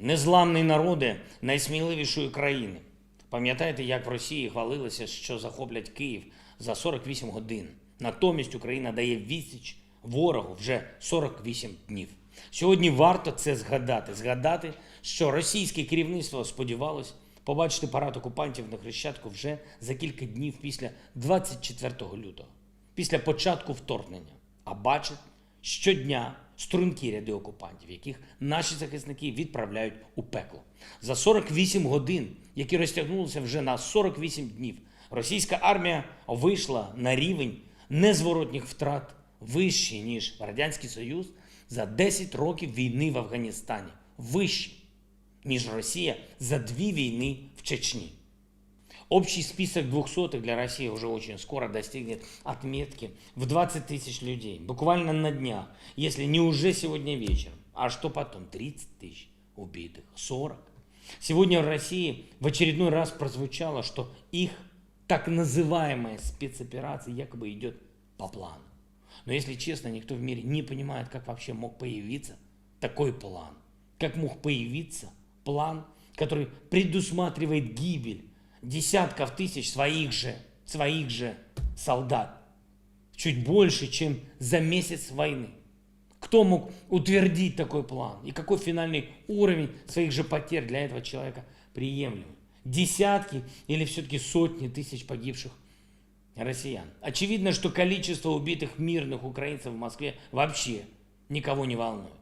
незламний народи найсміливішої країни. Пам'ятаєте, як в Росії хвалилися, що захоплять Київ за 48 годин. Натомість Україна дає відсіч ворогу вже 48 днів. Сьогодні варто це згадати. Згадати, що російське керівництво сподівалось побачити парад окупантів на Хрещатку вже за кілька днів після 24 лютого, після початку вторгнення. А бачить щодня стрункі ряди окупантів, яких наші захисники відправляють у пекло. За 48 годин, які розтягнулися вже на 48 днів, російська армія вийшла на рівень незворотніх втрат вищий, ніж Радянський Союз за 10 років війни в Афганістані. Вищий, ніж Росія за дві війни в Чечні. Общий список двухсотых для России уже очень скоро достигнет отметки в 20 тысяч людей. Буквально на днях, если не уже сегодня вечером. А что потом? 30 тысяч убитых, 40. Сегодня в России в очередной раз прозвучало, что их так называемая спецоперация якобы идет по плану. Но если честно, никто в мире не понимает, как вообще мог появиться такой план. Как мог появиться план, который предусматривает гибель десятков тысяч своих же, своих же солдат. Чуть больше, чем за месяц войны. Кто мог утвердить такой план? И какой финальный уровень своих же потерь для этого человека приемлемый? Десятки или все-таки сотни тысяч погибших россиян? Очевидно, что количество убитых мирных украинцев в Москве вообще никого не волнует.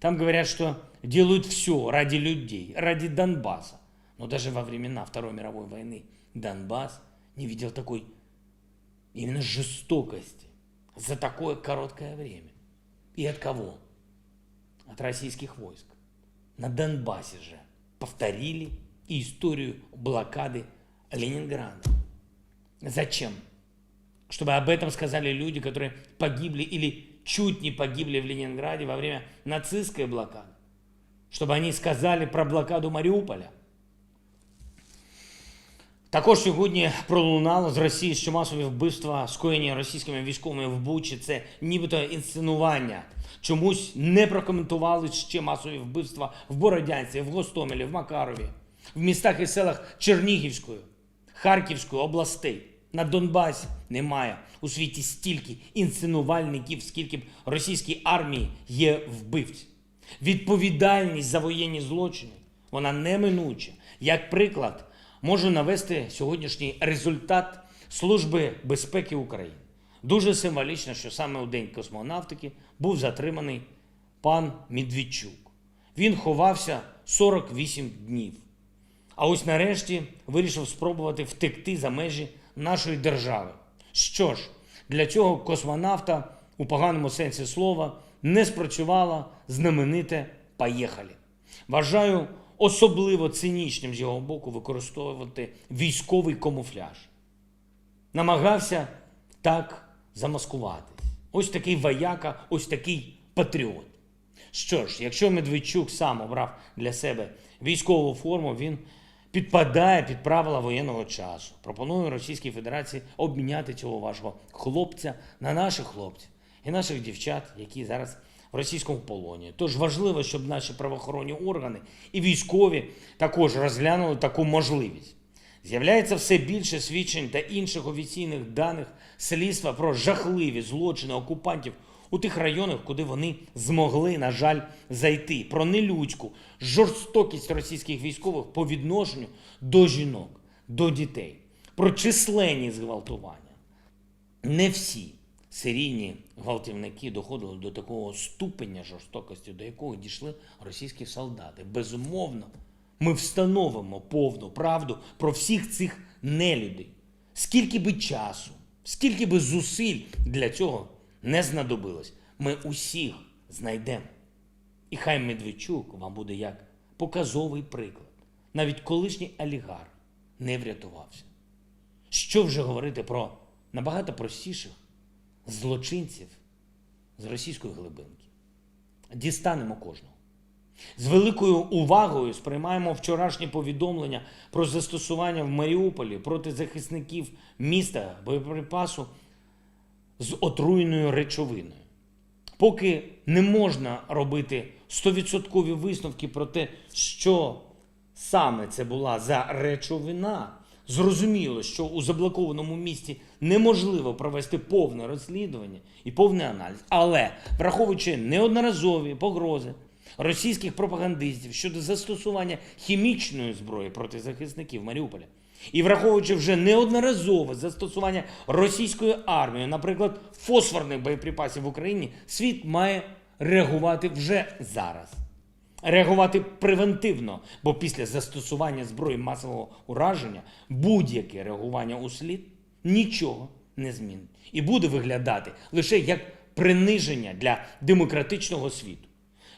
Там говорят, что делают все ради людей, ради Донбасса. Но даже во времена Второй мировой войны Донбасс не видел такой именно жестокости за такое короткое время. И от кого? От российских войск. На Донбассе же повторили историю блокады Ленинграда. Зачем? Чтобы об этом сказали люди, которые погибли или чуть не погибли в Ленинграде во время нацистской блокады. Чтобы они сказали про блокаду Маріуполя. Також сьогодні пролунало з Росії, що масові вбивства, скоєні російськими військовими в Бучі, це нібито інсценування. Чомусь не прокоментували ще масові вбивства в Бородянці, в Гостомелі, в Макарові, в містах і селах Чернігівської, Харківської областей. На Донбасі немає у світі стільки інсценувальників, скільки б російській армії є вбивців. Відповідальність за воєнні злочини вона неминуча. Як приклад, можу навести сьогоднішній результат Служби безпеки України. Дуже символічно, що саме у День космонавтики був затриманий пан Медведчук. Він ховався 48 днів. А ось нарешті вирішив спробувати втекти за межі нашої держави. Що ж, для цього космонавта у поганому сенсі слова не спрацювало знамените «Поїхали». Вважаю особливо цинічним з його боку використовувати військовий камуфляж. Намагався так замаскуватись. Ось такий вояка, ось такий патріот. Що ж, якщо Медведчук сам обрав для себе військову форму, він підпадає під правила воєнного часу. Пропоную Російській Федерації обміняти цього вашого хлопця на наших хлопців і наших дівчат, які зараз в російському полоні. Тож важливо, щоб наші правоохоронні органи і військові також розглянули таку можливість. З'являється все більше свідчень та інших офіційних даних слідства про жахливі злочини окупантів у тих районах, куди вони змогли, на жаль, зайти. Про нелюдську жорстокість російських військових по відношенню до жінок, до дітей, про численні зґвалтування. Не всі серійні гвалтівники доходили до такого ступеня жорстокості, до якого дійшли російські солдати. Безумовно, ми встановимо повну правду про всіх цих нелюдей. Скільки би часу, скільки би зусиль для цього не знадобилось, ми усіх знайдемо. І хай Медведчук вам буде як показовий приклад. Навіть колишній олігарх не врятувався. Що вже говорити про набагато простіших злочинців з російської глибинки? Дістанемо кожного. З великою увагою сприймаємо вчорашні повідомлення про застосування в Маріуполі проти захисників міста боєприпасу з отруєною речовиною. Поки не можна робити 100% висновки про те, що саме це була за речовина, зрозуміло, що у заблокованому місті неможливо провести повне розслідування і повний аналіз. Але враховуючи неодноразові погрози російських пропагандистів щодо застосування хімічної зброї проти захисників Маріуполя, і враховуючи вже неодноразове застосування російською армією, наприклад, фосфорних боєприпасів в Україні, світ має реагувати вже зараз. Реагувати превентивно, бо після застосування зброї масового ураження будь-яке реагування у слід нічого не змінить і буде виглядати лише як приниження для демократичного світу.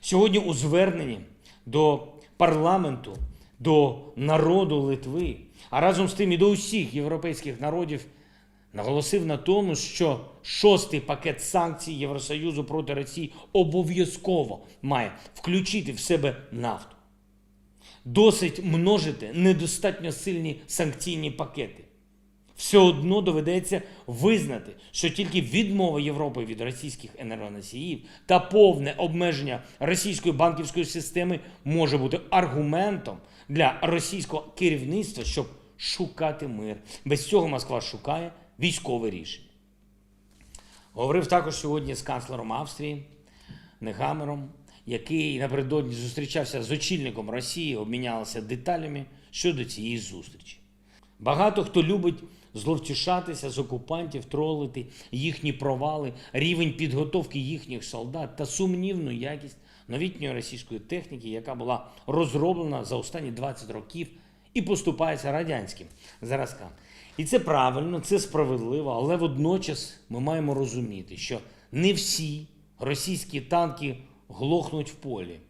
Сьогодні у зверненні до парламенту, до народу Литви, а разом з тим і до усіх європейських народів наголосив на тому, що шостий пакет санкцій Євросоюзу проти Росії обов'язково має включити в себе нафту. Досить множити недостатньо сильні санкційні пакети. Все одно доведеться визнати, що тільки відмова Європи від російських енергоносіїв та повне обмеження російської банківської системи може бути аргументом для російського керівництва, щоб шукати мир. Без цього Москва шукає військове рішення. Говорив також сьогодні з канцлером Австрії Нехамером, який напередодні зустрічався з очільником Росії, обмінялися деталями щодо цієї зустрічі. Багато хто любить зловтішатися з окупантів, тролити їхні провали, рівень підготовки їхніх солдат та сумнівну якість новітньої російської техніки, яка була розроблена за останні 20 років і поступається радянським зразкам. І це правильно, це справедливо, але водночас ми маємо розуміти, що не всі російські танки глохнуть в полі,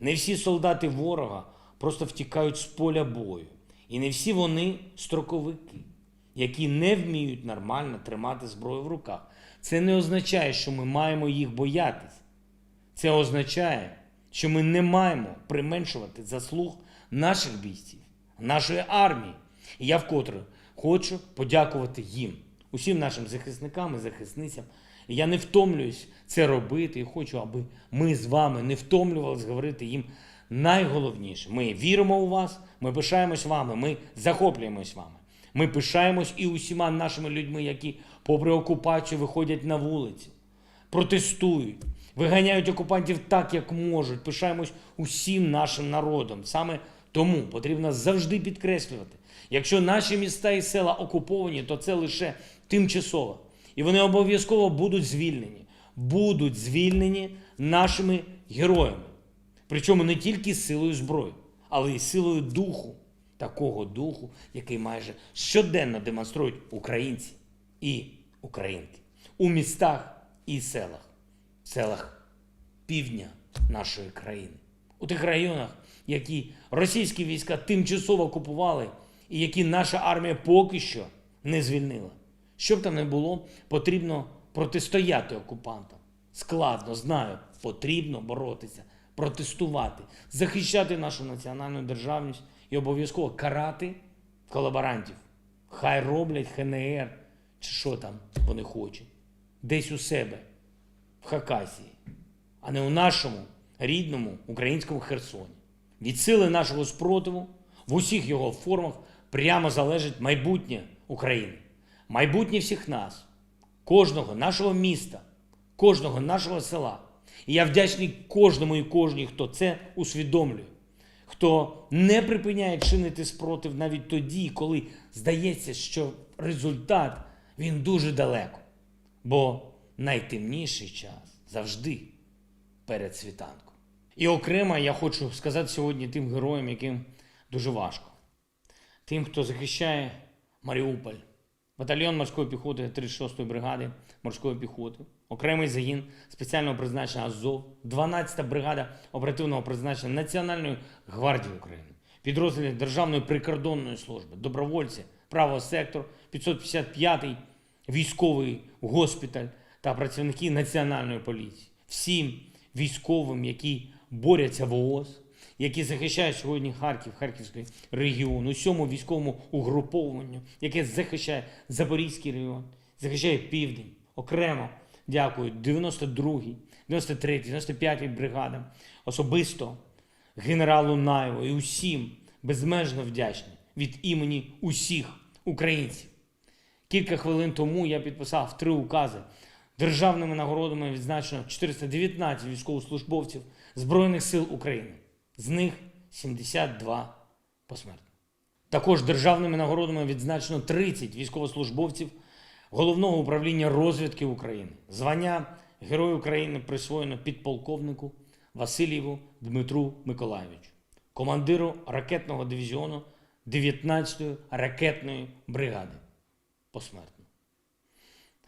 не всі солдати ворога просто втікають з поля бою. І не всі вони строковики, які не вміють нормально тримати зброю в руках. Це не означає, що ми маємо їх боятись. Це означає, що ми не маємо применшувати заслуг наших бійців, нашої армії. І я вкотре хочу подякувати їм, усім нашим захисникам і захисницям. І я не втомлююсь це робити і хочу, аби ми з вами не втомлювалися говорити їм найголовніше. Ми віримо у вас, ми пишаємось вами, ми захоплюємось вами. Ми пишаємось і усіма нашими людьми, які, попри окупацію, виходять на вулиці, протестують, виганяють окупантів так, як можуть. Пишаємось усім нашим народом. Саме тому потрібно завжди підкреслювати, якщо наші міста і села окуповані, то це лише тимчасово. І вони обов'язково будуть звільнені. Будуть звільнені нашими героями. Причому не тільки силою зброї, але й силою духу, такого духу, який майже щоденно демонструють українці і українки у містах і селах, селах півдня нашої країни, у тих районах, які російські війська тимчасово окупували і які наша армія поки що не звільнила. Що б там не було, потрібно протистояти окупантам. Складно, знаю, потрібно боротися протестувати, захищати нашу національну державність і обов'язково карати колаборантів. Хай роблять ХНР чи що там вони хочуть. Десь у себе, в Хакасії, а не у нашому рідному українському Херсоні. Від сили нашого спротиву в усіх його формах прямо залежить майбутнє України, майбутнє всіх нас, кожного нашого міста, кожного нашого села. І я вдячний кожному і кожній, хто це усвідомлює, хто не припиняє чинити спротив навіть тоді, коли здається, що результат він дуже далеко. Бо найтемніший час завжди перед світанком. І окремо я хочу сказати сьогодні тим героям, яким дуже важко, тим, хто захищає Маріуполь, батальйон морської піхоти 36-ї бригади морської піхоти, окремий загін спеціального призначення Азов, 12-та бригада оперативного призначення Національної гвардії України, підрозділи Державної прикордонної служби, добровольці, правого сектору, 555-й військовий госпіталь та працівники Національної поліції, всім військовим, які борються в ООС, які захищають сьогодні Харків, Харківський регіон, усьому військовому угруповуванню, яке захищає Запорізький регіон, захищає Південь, окремо дякую 92-й, 93, 95 бригадам, особисто генералу Наєву і усім безмежно вдячний від імені усіх українців. Кілька хвилин тому я підписав три укази. Державними нагородами відзначено 419 військовослужбовців Збройних сил України. З них 72 посмертно. Також державними нагородами відзначено 30 військовослужбовців Головного управління розвідки України. Звання Герой України присвоєно підполковнику Васильєву Дмитру Миколайовичу, командиру ракетного дивізіону 19-ї ракетної бригади. Посмертно.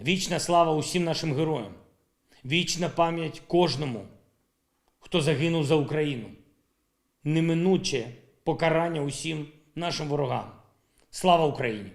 Вічна слава усім нашим героям. Вічна пам'ять кожному, хто загинув за Україну. Неминуче покарання усім нашим ворогам. Слава Україні!